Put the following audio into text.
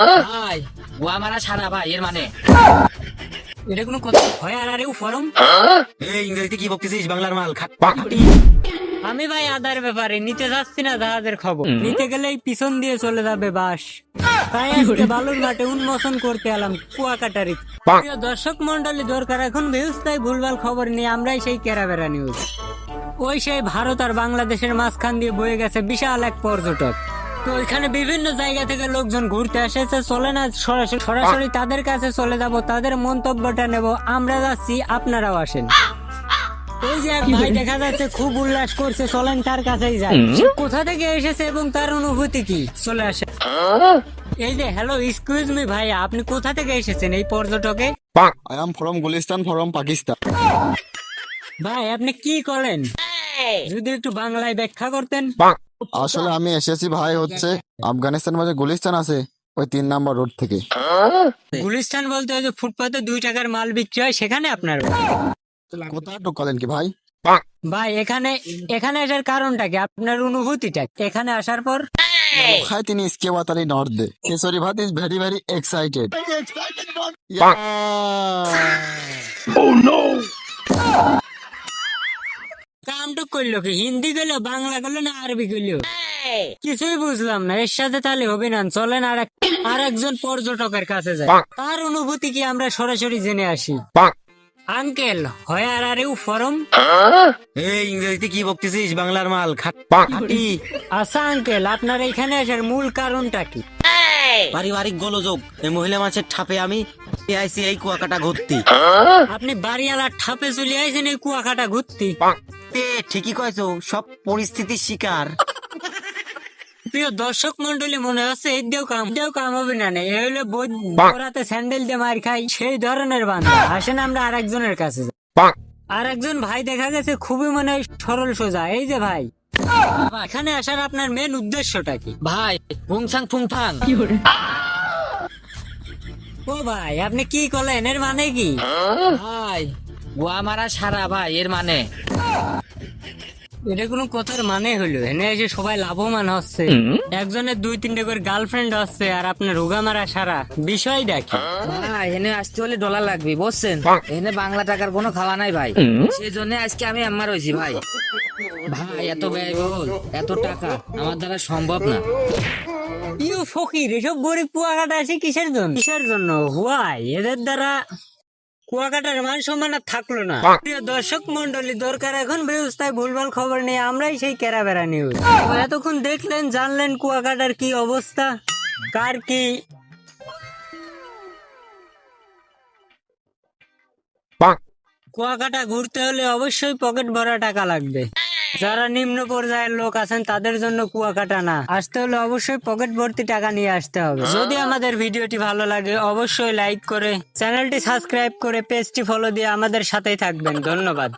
ভাই ও আমার সারা ভাই এর মানে। এটা কোনো কথা? হয় আর আরে ফরম? এই ইংরেজিতে কি বলতেছিস বাংলার মাল আমি ভাই আদার ব্যাপারে নিতে যাচ্ছি না জাহাজের খবর। নিতে গেলেই পিছন দিয়ে চলে যাবে বাস। তাই আজকে বালুর মাঠে উন্মোচন করতে এলাম কুয়াকাটারি। দর্শক মন্ডলী দরকার এখন ভিউজ তাই ভুলভাল খবর নিয়ে আমরাই সেই কেরাবেরা নিউজ ওই সেই ভারত আর বাংলাদেশের মাঝখান দিয়ে বয়ে গেছে বিশাল এক পর্যটক। তো এখানে বিভিন্ন জায়গা থেকে লোকজন ঘুরতে এসেছে চলে না সরাসরি সরাসরি তাদের কাছে চলে যাব তাদের মন্তব্যটা নেব আমরা যাচ্ছি আপনারাও আসেন। ওই যে এক ভাই দেখা যাচ্ছে খুব উল্লাস করছে চলেন তার কাছেই যাই। কোথা থেকে এসেছে এবং তার অনুভূতি কি? চলে আসে এই যে হ্যালো এক্সকিউজ মি ভাই আপনি কোথা থেকে এসেছেন এই পর্যটকে? I am from Gulistan, from Pakistan. ভাই আপনি কি করেন? যদি একটু বাংলায় ব্যাখ্যা করতেন। আচ্ছা। আসলে আমি এসেছি ভাই হচ্ছে আফগানিস্তান। মাঝে গুলিস্তান আছে ওই তিন নাম্বার রোড থেকে। হ্যাঁ। গুলিস্তান বলতে ওই যে ফুটপাতে দুই টাকার মাল বিক্রি হয় সেখানে আপনার কোথায় ঢোকালেন কি ভাই? ভাই এখানে এখানে আসার কারণটা কি? আপনার অনুভূতিটা এখানে আসার পর? তিনি ইসকে বাতালি নর্থ দে। ভাত is very very excited O no কামটুক করল কি? হিন্দি গেলো বাংলা গেলো না আরবি গেলো কিছুই বুঝলাম না এর সাথে তাহলে হবে না। চলেন আর এক- আর একজন পর্যটকের কাছে যায় তার অনুভূতি কি আমরা সরাসরি জেনে আসি? আঙ্কেল হয় আর আরে ফরম এই ইংরেজিতে কি বলতেছিস বাংলার মাল খাটি। আচ্ছা আঙ্কেল আপনার এখানে আসার মূল কারণটা কি? পারিবারিক গোলযোগ। এই মহিলা মাছের ঠাপে আমি আইসি এই কুয়াকাটা ঘুরতি। আপনি বাড়িওয়ালার ঠাপে চলে আইছেন এই কুয়াকাটা ঘুরতি? এ, ঠিকই কয়েছো সব পরিস্থিতির শিকার। প্রিয় দর্শক মন্ডলী মনে হচ্ছে এই দিয়েও কাম দিয়েও কাম হবে না নে। এই হলো বরাতে স্যান্ডেল দিয়ে মার খাই সেই ধরনের বান্ধব আসেন আমরা আর একজনের কাছে আর একজন ভাই দেখা গেছে খুবই মনে সরল সোজা। এই যে ভাই। এখানে আসার আপনার মেন উদ্দেশ্যটা কি? ভাই ফুংসাং ফুংফাং। ও ভাই আপনি কি করলেন? এর মানে কি? ভাই ও আমার সারা ভাই এর মানে? এটা কোনো কথার মানে হলো? এনে এসে সবাই লাভবান হচ্ছে। একজনের দুই তিনটে করে গার্লফ্রেন্ড হচ্ছে আর আপনার রোগা মারা সারা। বিষয় দেখি ভাই এনে আসতে হলে ডলার লাগবে বুঝছেন? এনে বাংলা টাকার কোনো খাওয়া নাই ভাই। সেই জন্য আজকে আমি আমার হয়েছি ভাই। ভাই এত ব্যয়বহুল এত টাকা আমার দ্বারা সম্ভব না। ইউ ফকির এসব গরিব কুয়াকাটা আছে কিসের জন্য? কিসের জন্য? হুয়াই এদের দ্বারা কুয়াকাটার মান সম্মান আর থাকল না। প্রিয় দর্শক মন্ডলী দরকার এখন ব্যবস্থায় ভুলভাল খবর নিয়ে আমরাই সেই কেরাবেরা নিউজ এতক্ষণ দেখলেন জানলেন কুয়াকাটার কি অবস্থা কার কি? কুয়াকাটা ঘুরতে হলে অবশ্যই পকেট ভরা টাকা লাগবে। যারা নিম্ন পর্যায়ের লোক আছেন, তাদের জন্য কুয়াকাটা না। আসতে হলে অবশ্যই পকেট ভর্তি টাকা নিয়ে আসতে হবে। যদি আমাদের ভিডিওটি ভালো লাগে, অবশ্যই লাইক করে চ্যানেলটি সাবস্ক্রাইব করে পেজটি ফলো দিয়ে আমাদের সাথেই থাকবেন। ধন্যবাদ।